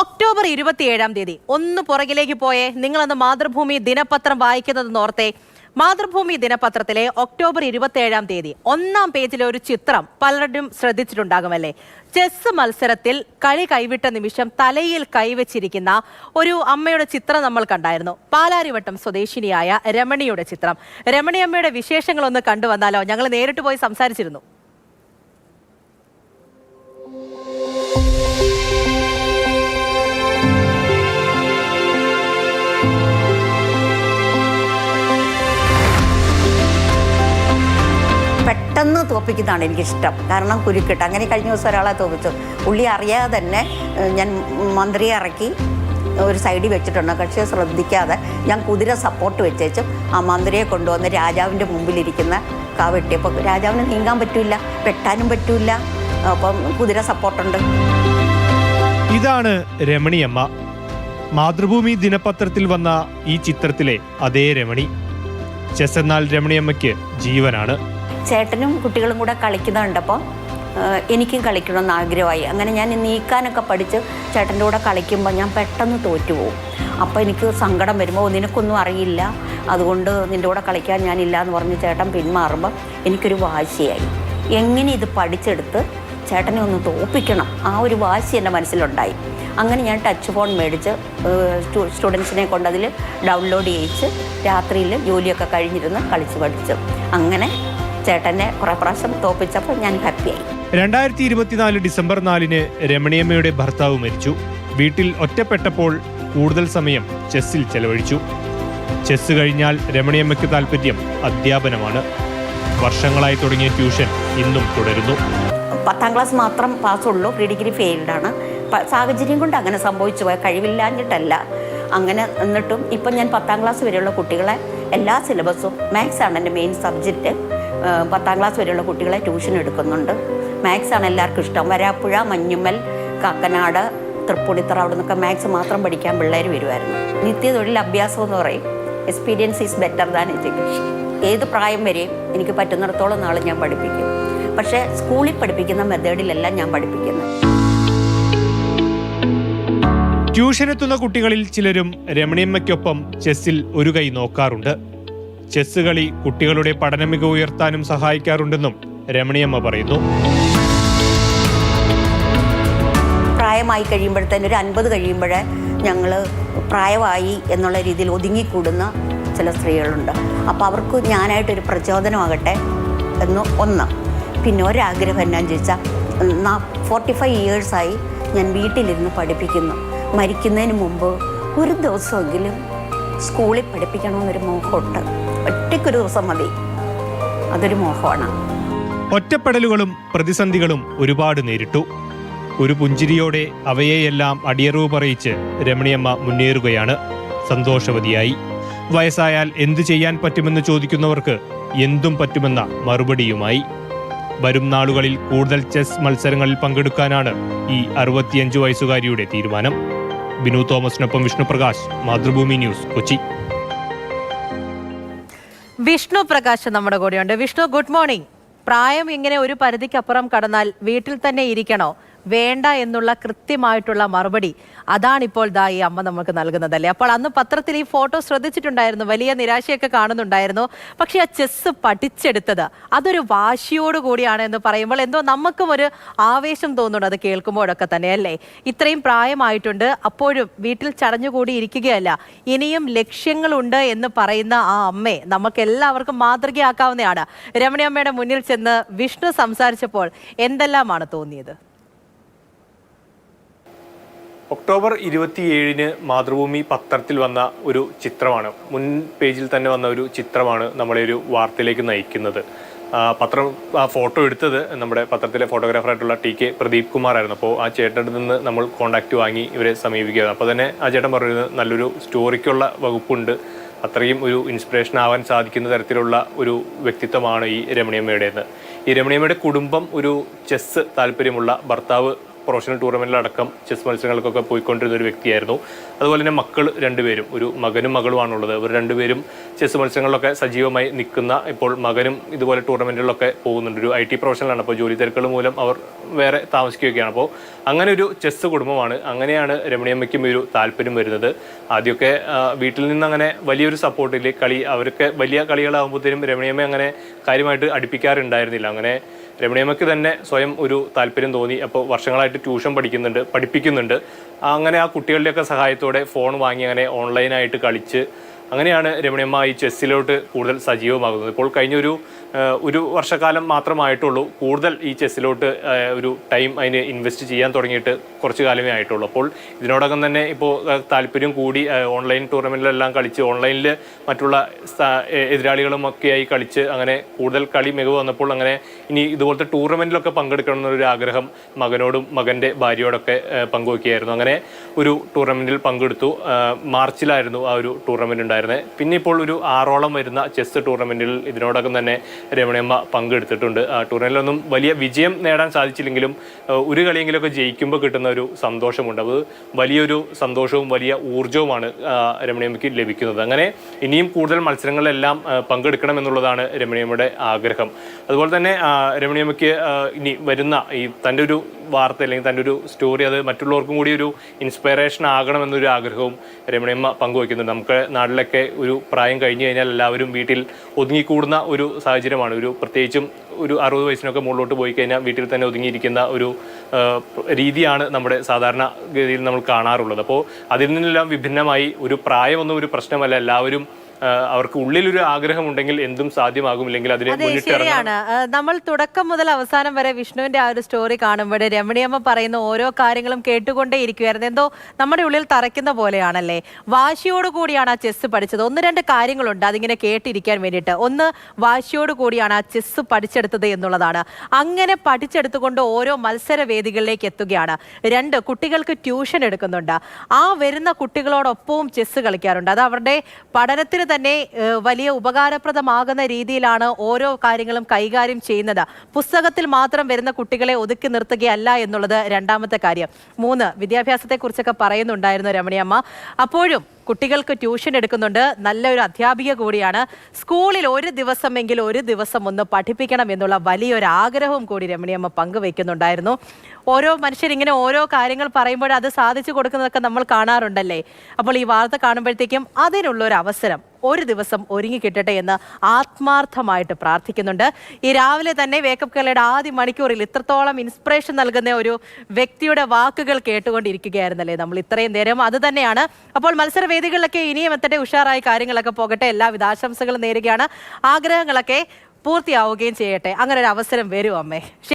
October ഇരുപത്തിയേഴാം തീയതി. ഒന്ന് പുറകിലേക്ക് പോയേ നിങ്ങളന്ന് മാതൃഭൂമി ദിനപത്രം വായിക്കുന്നത് നോർത്തെ മാതൃഭൂമി ദിനപത്രത്തിലെ ഒക്ടോബർ ഇരുപത്തിയേഴാം തീയതി ഒന്നാം പേജിലെ ഒരു ചിത്രം പലരും ശ്രദ്ധിച്ചിട്ടുണ്ടാകുമല്ലേ? ചെസ് മത്സരത്തിൽ കളി കൈവിട്ട നിമിഷം തലയിൽ കൈവച്ചിരിക്കുന്ന ഒരു അമ്മയുടെ ചിത്രം നമ്മൾ കണ്ടായിരുന്നു. പാലാരിവട്ടം സ്വദേശിനിയായ രമണിയുടെ ചിത്രം. രമണി അമ്മയുടെ വിശേഷങ്ങളൊന്ന് കണ്ടുവന്നാലോ? ഞങ്ങൾ നേരിട്ട് പോയി സംസാരിച്ചിരുന്നു. തോപ്പിക്കുന്നതാണ് എനിക്കിഷ്ടം. കാരണം കുരുക്കിട്ട്. അങ്ങനെ കഴിഞ്ഞ ദിവസം ഒരാളെ തോപ്പിച്ചു. ഉള്ളി അറിയാതെ തന്നെ ഞാൻ മന്ത്രിയെ ഇറക്കി ഒരു സൈഡിൽ വെച്ചിട്ടുണ്ട്. പക്ഷേ ശ്രദ്ധിക്കാതെ ഞാൻ കുതിര സപ്പോർട്ട് വെച്ചേച്ചും ആ മന്ത്രിയെ കൊണ്ടുവന്ന് രാജാവിന്റെ മുമ്പിലിരിക്കുന്ന കാ വെട്ടിയപ്പോൾ രാജാവിന് നീങ്ങാൻ പറ്റില്ല വെട്ടാനും പറ്റില്ല അപ്പം കുതിര സപ്പോർട്ടുണ്ട് ഇതാണ് രമണിയമ്മ. മാതൃഭൂമി ദിനപത്രത്തിൽ വന്ന ഈ ചിത്രത്തിലെ അതേ രമണി. ചെസ് എന്നാൽ രമണിയമ്മയ്ക്ക് ജീവനാണ്. ചേട്ടനും കുട്ടികളും കൂടെ കളിക്കുന്നത് എനിക്കും കളിക്കണമെന്ന് ആഗ്രഹമായി. അങ്ങനെ ഞാൻ നീക്കാനൊക്കെ പഠിച്ച് ചേട്ടന്റെ കൂടെ കളിക്കുമ്പോൾ ഞാൻ പെട്ടെന്ന് തോറ്റുപോകും അപ്പോൾ എനിക്ക് സങ്കടം വരുമ്പോൾ നിനക്കൊന്നും അറിയില്ല. അതുകൊണ്ട് നിന്റെ കൂടെ കളിക്കാൻ ഞാനില്ല എന്ന് പറഞ്ഞ് ചേട്ടൻ പിന്മാറുമ്പോൾ എനിക്കൊരു വാശിയായി. എങ്ങനെ ഇത് പഠിച്ചെടുത്ത് ചേട്ടനെ ഒന്ന് തോപ്പിക്കണം. ആ ഒരു വാശി എന്റെ മനസ്സിലുണ്ടായി. അങ്ങനെ ഞാൻ ടച്ച് ഫോൺ മേടിച്ച് സ്റ്റുഡൻസിനെ കൊണ്ട് അതിൽ ഡൗൺലോഡ് ചെയ്യിച്ച് രാത്രിയിൽ ജോലിയൊക്കെ കഴിഞ്ഞിരുന്ന് കളിച്ച് പഠിച്ചു. അങ്ങനെ ചേട്ടനെ കുറെ പ്രാവശ്യം തോപ്പിച്ചപ്പോൾ ഞാൻ ഹാപ്പിയായി രണ്ടായിരത്തി ഇരുപത്തിനാല് ഡിസംബർ നാലിന് രമണിയമ്മയുടെ ഭർത്താവ് മരിച്ചു. വീട്ടിൽ ഒറ്റപ്പെട്ടപ്പോൾ കൂടുതൽ സമയം ചെസ്സിൽ ചെലവഴിച്ചു. ചെസ് കഴിഞ്ഞാൽ രമണിയമ്മയ്ക്ക് താല്പര്യം അധ്യാപനമാണ്. വർഷങ്ങളായി തുടങ്ങിയ ട്യൂഷൻ ഇന്നും തുടരുന്നു. പത്താം ക്ലാസ് മാത്രം പാസ്സുള്ളൂ പ്രീ ഡിഗ്രി ഫെയിൽഡാണ്. സാഹചര്യം കൊണ്ട് അങ്ങനെ സംഭവിച്ചു പോയ. കഴിവില്ലാഞ്ഞിട്ടല്ല. അങ്ങനെ എന്നിട്ടും ഇപ്പം ഞാൻ പത്താം ക്ലാസ് വരെയുള്ള കുട്ടികളെ എല്ലാ സിലബസും മാത്സാണ് എന്റെ മെയിൻ സബ്ജക്റ്റ് പത്താം ക്ലാസ് വരെയുള്ള കുട്ടികളെ ട്യൂഷൻ എടുക്കുന്നുണ്ട്. മാത്സ് ആണ് എല്ലാവർക്കും ഇഷ്ടം. വരാപ്പുഴ മഞ്ഞുമ്മൽ കാക്കനാട് തൃപ്പൂണിത്തറ അവിടെ നിന്നൊക്കെ മാത്സ് മാത്രം പഠിക്കാൻ പിള്ളേർ വരുമായിരുന്നു നിത്യതൊഴിൽ അഭ്യാസം എന്ന് പറയും. Experience is better than education ഏത് പ്രായം വരെയും എനിക്ക് പറ്റുന്നിടത്തോളം നാൾ ഞാൻ പഠിപ്പിക്കും. പക്ഷേ സ്കൂളിൽ പഠിപ്പിക്കുന്ന മെത്തേഡിലല്ല ഞാൻ പഠിപ്പിക്കുന്നത്. ട്യൂഷനെത്തുന്ന കുട്ടികളിൽ ചിലരും രമണിയമ്മയ്ക്കൊപ്പം ചെസ്സിൽ ഒരു കൈ നോക്കാറുണ്ട്. ചെസ് കളി കുട്ടികളുടെ പഠന മികവ് ഉയർത്താനും സഹായിക്കാറുണ്ടെന്നും രമണിയമ്മ പറയുന്നു. പ്രായമായി കഴിയുമ്പോഴത്തേന് ഒരു അൻപത് കഴിയുമ്പോഴേ ഞങ്ങൾ പ്രായമായി എന്നുള്ള രീതിയിൽ ഒതുങ്ങിക്കൂടുന്ന ചില സ്ത്രീകളുണ്ട്. അപ്പോൾ അവർക്ക് ഞാനായിട്ടൊരു പ്രചോദനമാകട്ടെ എന്ന് ഒന്ന്. പിന്നെ ഒരാഗ്രഹം എന്നാന്ന് ചോദിച്ചാൽ ഫോർട്ടി ഫൈവ് ഇയേഴ്സായി ഞാൻ വീട്ടിലിരുന്ന് പഠിപ്പിക്കുന്നു. മരിക്കുന്നതിന് മുമ്പ് ഒരു ദിവസമെങ്കിലും സ്കൂളിൽ പഠിപ്പിക്കണമെന്നൊരു മോഹമുണ്ട്. ഒറ്റയ്ക്കൊരു ദിവസം മതി. അതൊരു മോഹമാണ്. ഒറ്റപ്പെടലുകളും പ്രതിസന്ധികളും ഒരുപാട് നേരിട്ടു. ഒരു പുഞ്ചിരിയോടെ അവയെയെല്ലാം അടിയറവ് പറയിച്ച് രമണിയമ്മ മുന്നേറുകയാണ്. സന്തോഷവതിയായി. വയസ്സായാൽ എന്തു ചെയ്യാൻ പറ്റുമെന്ന് ചോദിക്കുന്നവർക്ക് എന്തും പറ്റുമെന്ന മറുപടിയുമായി. വരും നാളുകളിൽ കൂടുതൽ ചെസ് മത്സരങ്ങളിൽ പങ്കെടുക്കാനാണ് ഈ അറുപത്തിയഞ്ചു വയസ്സുകാരിയുടെ തീരുമാനം. ബിനു തോമസിനൊപ്പം വിഷ്ണുപ്രകാശ് മാതൃഭൂമി ന്യൂസ് കൊച്ചി. വിഷ്ണു പ്രകാശ് നമ്മുടെ കൂടെയുണ്ട്. വിഷ്ണു ഗുഡ് മോർണിംഗ് പ്രായം ഇങ്ങനെ ഒരു പരിധിക്കപ്പുറം കടന്നാൽ വീട്ടിൽ തന്നെ ഇരിക്കണോ? വേണ്ട എന്നുള്ള കൃത്യമായിട്ടുള്ള മറുപടി അതാണിപ്പോൾ ദാ ഈ അമ്മ നമുക്ക് നൽകുന്നതല്ലേ. അപ്പോൾ അന്ന് പത്രത്തിൽ ഈ ഫോട്ടോ ശ്രദ്ധിച്ചിട്ടുണ്ടായിരുന്നു. വലിയ നിരാശയൊക്കെ കാണുന്നുണ്ടായിരുന്നു. പക്ഷെ ആ ചെസ് പഠിച്ചെടുത്തത് അതൊരു വാശിയോട് കൂടിയാണ് എന്ന് പറയുമ്പോൾ എന്തോ നമുക്കും ഒരു ആവേശം തോന്നുന്നുണ്ട് അത് കേൾക്കുമ്പോഴൊക്കെ തന്നെ അല്ലേ. ഇത്രയും പ്രായമായിട്ടുണ്ട്. അപ്പോഴും വീട്ടിൽ ചടഞ്ഞുകൂടി ഇരിക്കുകയല്ല. ഇനിയും ലക്ഷ്യങ്ങളുണ്ട് എന്ന് പറയുന്ന ആ അമ്മയെ നമുക്ക് എല്ലാവർക്കും മാതൃകയാക്കാവുന്നതാണ്. രമണിയമ്മയുടെ മുന്നിൽ ചെന്ന് വിഷ്ണു സംസാരിച്ചപ്പോൾ എന്തെല്ലാമാണ് തോന്നിയത്? ഒക്ടോബർ ഇരുപത്തിയേഴിന് മാതൃഭൂമി പത്രത്തിൽ വന്ന ഒരു ചിത്രമാണ്. മുൻ പേജിൽ തന്നെ വന്ന ഒരു ചിത്രമാണ് നമ്മളെ ഒരു വാർത്തയിലേക്ക് നയിക്കുന്നത്. പത്രം ആ ഫോട്ടോ എടുത്തത് നമ്മുടെ പത്രത്തിലെ ഫോട്ടോഗ്രാഫറായിട്ടുള്ള ടി കെ പ്രദീപ് കുമാർ ആയിരുന്നു അപ്പോൾ ആ ചേട്ടന്റെ നിന്ന് നമ്മൾ കോണ്ടാക്ട് വാങ്ങി ഇവരെ സമീപിക്കുകയാണ്. അപ്പോൾ തന്നെ ആ ചേട്ടൻ പറയുന്നത് നല്ലൊരു സ്റ്റോറിക്കുള്ള വകുപ്പുണ്ട്. അത്രയും ഒരു ഇൻസ്പിറേഷൻ ആവാൻ സാധിക്കുന്ന തരത്തിലുള്ള ഒരു വ്യക്തിത്വമാണ് ഈ രമണിയമ്മയുടേത് ഈ രമണിയമ്മയുടെ കുടുംബം ഒരു ചെസ് താല്പര്യമുള്ള ഭർത്താവ് പ്രൊഫഷണൽ ടൂർണമെന്റിലടക്കം ചെസ് മത്സരങ്ങൾക്കൊക്കെ പോയിക്കൊണ്ടിരുന്ന ഒരു വ്യക്തിയായിരുന്നു. അതുപോലെ തന്നെ മക്കൾ രണ്ടുപേരും ഒരു മകനും മകളുമാണുള്ളത്. ഇവർ രണ്ടുപേരും ചെസ് മത്സരങ്ങളിലൊക്കെ സജീവമായി നിൽക്കുന്ന ഇപ്പോൾ മകനും ഇതുപോലെ ടൂർണമെന്റുകളിലൊക്കെ പോകുന്നുണ്ട്. ഒരു ഐ ടി പ്രൊഫഷണലാണ് അപ്പോൾ ജോലി തിരക്കുകൾ മൂലം അവർ വേറെ താമസിക്കുകയൊക്കെയാണ് അപ്പോൾ അങ്ങനെ ഒരു ചെസ് കുടുംബമാണ്. അങ്ങനെയാണ് രമണിയമ്മയ്ക്കും ഒരു താല്പര്യം വരുന്നത്. ആദ്യമൊക്കെ വീട്ടിൽ നിന്ന് അങ്ങനെ വലിയൊരു സപ്പോർട്ടില്ല കളി അവർക്ക് വലിയ കളികളാകുമ്പോഴത്തേനും രമണിയമ്മ അങ്ങനെ കാര്യമായിട്ട് അടുപ്പിക്കാറുണ്ടായിരുന്നില്ല. അങ്ങനെ രമണിയമ്മയ്ക്ക് തന്നെ സ്വയം ഒരു താല്പര്യം തോന്നി. അപ്പോൾ വർഷങ്ങളായിട്ട് ട്യൂഷൻ പഠിക്കുന്നുണ്ട് പഠിപ്പിക്കുന്നുണ്ട്. അങ്ങനെ ആ കുട്ടികളുടെയൊക്കെ സഹായത്തോടെ ഫോൺ വാങ്ങി അങ്ങനെ ഓൺലൈനായിട്ട് കളിച്ച് അങ്ങനെയാണ് രമണിയമ്മ ഈ ചെസ്സിലോട്ട് കൂടുതൽ സജീവമാകുന്നത്. ഇപ്പോൾ കഴിഞ്ഞൊരു ഒരു വർഷക്കാലം മാത്രമായിട്ടുള്ളൂ കൂടുതൽ ഈ ചെസ്സിലോട്ട് ഒരു ടൈം അതിന് ഇൻവെസ്റ്റ് ചെയ്യാൻ തുടങ്ങിയിട്ട് കുറച്ച് കാലമേ ആയിട്ടുള്ളൂ. അപ്പോൾ ഇതിനോടകം തന്നെ ഇപ്പോൾ താല്പര്യം കൂടി ഓൺലൈൻ ടൂർണമെന്റിലെല്ലാം കളിച്ച് ഓൺലൈനിൽ മറ്റുള്ള എതിരാളികളുമൊക്കെയായി കളിച്ച് അങ്ങനെ കൂടുതൽ കളി മികവ് വന്നപ്പോൾ അങ്ങനെ ഇനി ഇതുപോലത്തെ ടൂർണമെന്റിലൊക്കെ പങ്കെടുക്കണം എന്നൊരു ആഗ്രഹം മകനോടും മകന്റെ ഭാര്യയോടൊക്കെ പങ്കുവയ്ക്കുകയായിരുന്നു അങ്ങനെ ഒരു ടൂർണമെന്റിൽ പങ്കെടുത്തു. മാർച്ചിലായിരുന്നു ആ ഒരു ടൂർണമെന്റ് ഉണ്ടായിരുന്നത്. പിന്നെ ഇപ്പോൾ ഒരു ആറോളം വരുന്ന ചെസ് ടൂർണമെന്റിൽ ഇതിനോടകം തന്നെ രമണിയമ്മ പങ്കെടുത്തിട്ടുണ്ട്. ടൂർണമെന്റിലൊന്നും വലിയ വിജയം നേടാൻ സാധിച്ചില്ലെങ്കിലും ഒരു കളിയെങ്കിലുമൊക്കെ ജയിക്കുമ്പോൾ കിട്ടുന്ന ഒരു സന്തോഷമുണ്ട്. അത് വലിയൊരു സന്തോഷവും വലിയ ഊർജവുമാണ് രമണിയമ്മയ്ക്ക് ലഭിക്കുന്നത്. അങ്ങനെ ഇനിയും കൂടുതൽ മത്സരങ്ങളിലെല്ലാം പങ്കെടുക്കണമെന്നുള്ളതാണ് രമണിയമ്മയുടെ ആഗ്രഹം. അതുപോലെ തന്നെ രമണിയമ്മയ്ക്ക് ഇനി വരുന്ന ഈ തന്റെ ഒരു വാർത്ത അല്ലെങ്കിൽ തന്റെ ഒരു സ്റ്റോറി അത് മറ്റുള്ളവർക്കും കൂടി ഒരു ഇൻസ്പിറേഷൻ ആകണം എന്നൊരു ആഗ്രഹവും രമണിയമ്മ പങ്കുവയ്ക്കുന്നുണ്ട്. നമുക്ക് നാട്ടിലൊക്കെ ഒരു പ്രായം കഴിഞ്ഞു കഴിഞ്ഞാൽ എല്ലാവരും വീട്ടിൽ ഒതുങ്ങിക്കൂടുന്ന ഒരു സാഹചര്യമാണ്. ഒരു പ്രത്യേകിച്ചും ഒരു അറുപത് വയസ്സിനൊക്കെ മുകളിലോട്ട് പോയി കഴിഞ്ഞാൽ വീട്ടിൽ തന്നെ ഒതുങ്ങിയിരിക്കുന്ന ഒരു രീതിയാണ് നമ്മുടെ സാധാരണ ഗതിയിൽ നമ്മൾ കാണാറുള്ളത്. അപ്പോൾ അതിൽ നിന്നെല്ലാം വിഭിന്നമായി ഒരു പ്രായമൊന്നും ഒരു പ്രശ്നമല്ല. എല്ലാവരും അവർക്ക് ഉള്ളിലൊരു ആഗ്രഹമുണ്ടെങ്കിൽ എന്തും സാധ്യമാകും ഇല്ലെങ്കിൽ അതിനെ ശരിയാണ്. നമ്മൾ തുടക്കം മുതൽ അവസാനം വരെ വിഷ്ണുവിന്റെ ആ ഒരു സ്റ്റോറി കാണുമ്പോൾ രമണിയമ്മ പറയുന്ന ഓരോ കാര്യങ്ങളും കേട്ടുകൊണ്ടേ ഇരിക്കുവായിരുന്നു എന്തോ നമ്മുടെ ഉള്ളിൽ തറയ്ക്കുന്ന പോലെയാണല്ലേ? വാശിയോട് കൂടിയാണ് ആ ചെസ് പഠിച്ചത്. ഒന്ന് രണ്ട് കാര്യങ്ങളുണ്ട് അതിങ്ങനെ കേട്ടിരിക്കാൻ വേണ്ടിയിട്ട്. ഒന്ന് വാശിയോട് കൂടിയാണ് ആ ചെസ് പഠിച്ചെടുത്തത് എന്നുള്ളതാണ്. അങ്ങനെ പഠിച്ചെടുത്തുകൊണ്ട് ഓരോ മത്സര വേദികളിലേക്ക് എത്തുകയാണ്. രണ്ട് കുട്ടികൾക്ക് ട്യൂഷൻ എടുക്കുന്നുണ്ട്. ആ വരുന്ന കുട്ടികളോടൊപ്പവും ചെസ് കളിക്കാറുണ്ട്. അത് അവരുടെ പഠനത്തിന് തന്നെ വലിയ ഉപകാരപ്രദമാകുന്ന രീതിയിലാണ് ഓരോ കാര്യങ്ങളും കൈകാര്യം ചെയ്യുന്നത്. പുസ്തകത്തിൽ മാത്രം വരുന്ന കുട്ടികളെ ഒതുക്കി നിർത്തുകയല്ല എന്നുള്ളത് രണ്ടാമത്തെ കാര്യം. മൂന്ന് വിദ്യാഭ്യാസത്തെക്കുറിച്ചൊക്കെ പറയുന്നുണ്ടായിരുന്നു രമണിയമ്മ. അപ്പോഴും കുട്ടികൾക്ക് ട്യൂഷൻ എടുക്കുന്നുണ്ട്. നല്ലൊരു അധ്യാപിക കൂടിയാണ്. സ്കൂളിൽ ഒരു ദിവസമെങ്കിലും ഒരു ദിവസം ഒന്ന് പഠിപ്പിക്കണം എന്നുള്ള വലിയൊരു ആഗ്രഹവും കൂടി രമണിയമ്മ പങ്കുവെക്കുന്നുണ്ടായിരുന്നു ഓരോ മനുഷ്യരിങ്ങനെ ഓരോ കാര്യങ്ങൾ പറയുമ്പോൾ അത് സാധിച്ചു കൊടുക്കുന്നതൊക്കെ നമ്മൾ കാണാറുണ്ടല്ലേ? അപ്പോൾ ഈ വാർത്ത കാണുമ്പോഴത്തേക്കും അതിനുള്ള ഒരു അവസരം ഒരു ദിവസം ഒരുങ്ങി കിട്ടട്ടെ എന്ന് ആത്മാർത്ഥമായിട്ട് പ്രാർത്ഥിക്കുന്നുണ്ട്. ഈ രാവിലെ തന്നെ വേക്കപ്പ് കേളയുടെ ആദ്യ മണിക്കൂറിൽ ഇത്രത്തോളം ഇൻസ്പിറേഷൻ നൽകുന്ന ഒരു വ്യക്തിയുടെ വാക്കുകൾ കേട്ടുകൊണ്ടിരിക്കുകയായിരുന്നല്ലേ നമ്മൾ ഇത്രയും നേരം? അത് തന്നെയാണ്. അപ്പോൾ മത്സരവേദികളിലൊക്കെ ഇനിയും എത്തട്ടെ ഉഷാറായി കാര്യങ്ങളൊക്കെ പോകട്ടെ എല്ലാ ആശംസകളും നേരുകയാണ്. ആഗ്രഹങ്ങളൊക്കെ പൂർത്തിയാവുകയും ചെയ്യട്ടെ. അങ്ങനെ ഒരു അവസരം വരും അമ്മേ.